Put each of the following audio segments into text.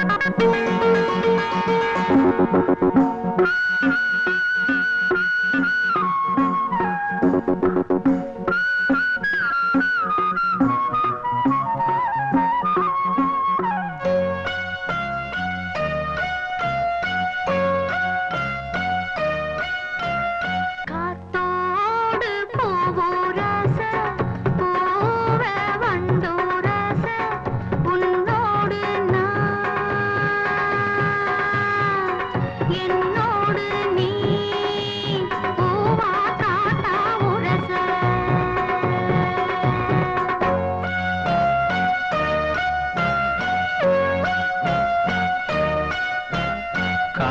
Thank you.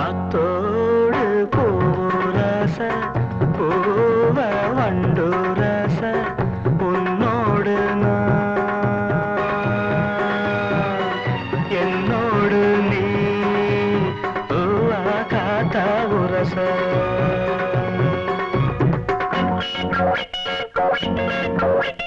காத்தோடு பூரச பூவ வண்டுரச உன்னோடு என்னோடு நீ காத்த உரச Thank you.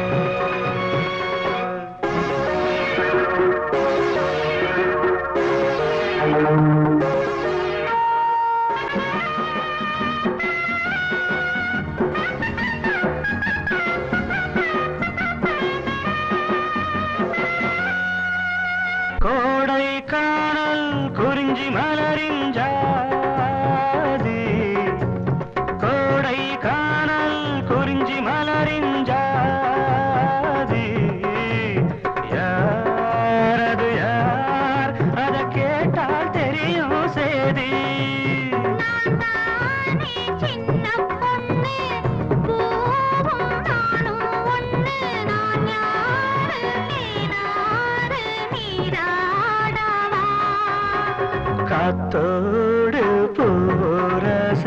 கோடை காணல் குறிஞ்சி மலரின் காத்தோடு பூரச.